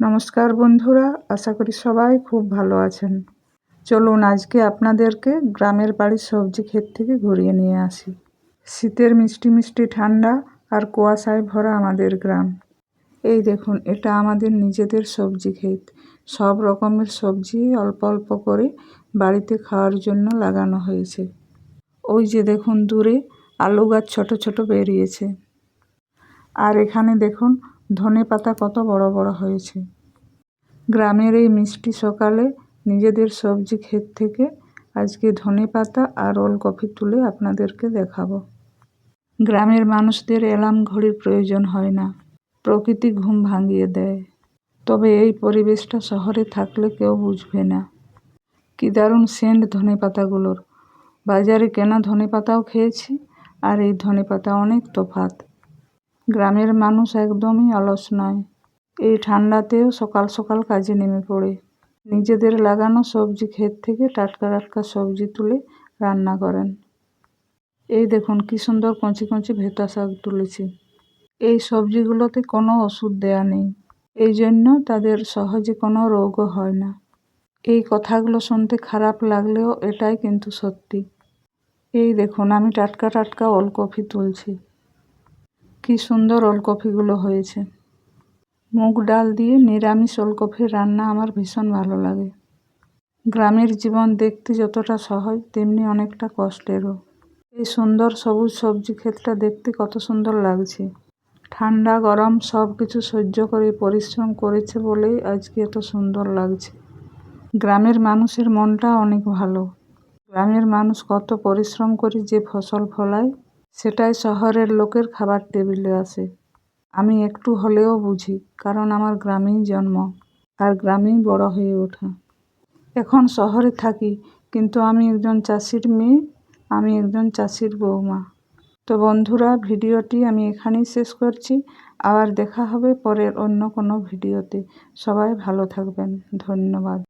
নমস্কার বন্ধুরা, আশা করি সবাই খুব ভালো আছেন। চলুন আজকে আপনাদেরকে গ্রামের বাড়ির সবজি ক্ষেত থেকে ঘুরিয়ে নিয়ে আসি। শীতের মিষ্টি মিষ্টি ঠান্ডা আর কুয়াশায় ভরা আমাদের গ্রাম। এই দেখুন, এটা আমাদের নিজেদের সবজি ক্ষেত। সব রকমের সবজি অল্প অল্প করে বাড়িতে খাওয়ার জন্য লাগানো হয়েছে। ওই যে দেখুন, দূরে আলু গাছ ছোট ছোট বেরিয়েছে। আর এখানে দেখুন ধনে পাতা কত বড় বড় হয়েছে। গ্রামের এই মিষ্টি সকালে নিজেদের সবজি ক্ষেত থেকে আজকে ধনে পাতা আর ওলকপি তুলে আপনাদেরকে দেখাবো। গ্রামের মানুষদের অ্যালার্ম ঘড়ির প্রয়োজন হয় না, প্রকৃতি ঘুম ভাঙিয়ে দেয়। তবে এই পরিবেশটা শহরে থাকলে কেউ বুঝবে না। কি দারুণ সেন্ট ধনে পাতাগুলোর। বাজারে কেনা ধনে পাতাও খেয়েছি, আর এই ধনে পাতা অনেক তফাত। গ্রামের মানুষ একদমই অলস নয়। এই ঠান্ডাতেও সকাল সকাল কাজে নেমে পড়ে। নিজেদের লাগানো সবজি ক্ষেত থেকে টাটকা টাটকা সবজি তুলে রান্না করেন। এই দেখুন কি সুন্দর কঁচি কঁচি ভেতা শাক তুলেছি। এই সবজিগুলোতে কোনো ওষুধ দেয়া নেই। এই জন্য তাদের সহজে কোনো রোগও হয় না। এই কথাগুলো শুনতে খারাপ লাগলেও এটাই কিন্তু সত্যি। এই দেখুন আমি টাটকা টাটকা ওলকপি তুলছি। কি সুন্দর ওলকপিগুলো হয়েছে। মুগ ডাল দিয়ে নিরামিষ ওলকপির রান্না আমার ভীষণ ভালো লাগে। গ্রামের জীবন দেখতে যতটা সহজ, তেমনি অনেকটা কষ্টেরও। এই সুন্দর সবুজ সবজি ক্ষেতটা দেখতে কত সুন্দর লাগছে। ঠান্ডা, গরম সব কিছু সহ্য করে, পরিশ্রম করেছে বলেই আজকে এত সুন্দর লাগছে। গ্রামের মানুষের মনটা অনেক ভালো। গ্রামের মানুষ কত পরিশ্রম করে যে ফসল ফলায় সেটাই শহরের লোকের খাবার টেবিলে আসে আমি একটু হলেও বুঝি, কারণ আমার গ্রামেই জন্ম আর গ্রামেই বড় হয়ে ওঠা। এখন শহরে থাকি, কিন্তু আমি একজন চাষির মেয়ে, আমি একজন চাষির বৌমা। তো বন্ধুরা, ভিডিওটি আমি এখানেই শেষ করছি। আবার দেখা হবে পরের অন্য কোনো ভিডিওতে। সবাই ভালো থাকবেন। ধন্যবাদ।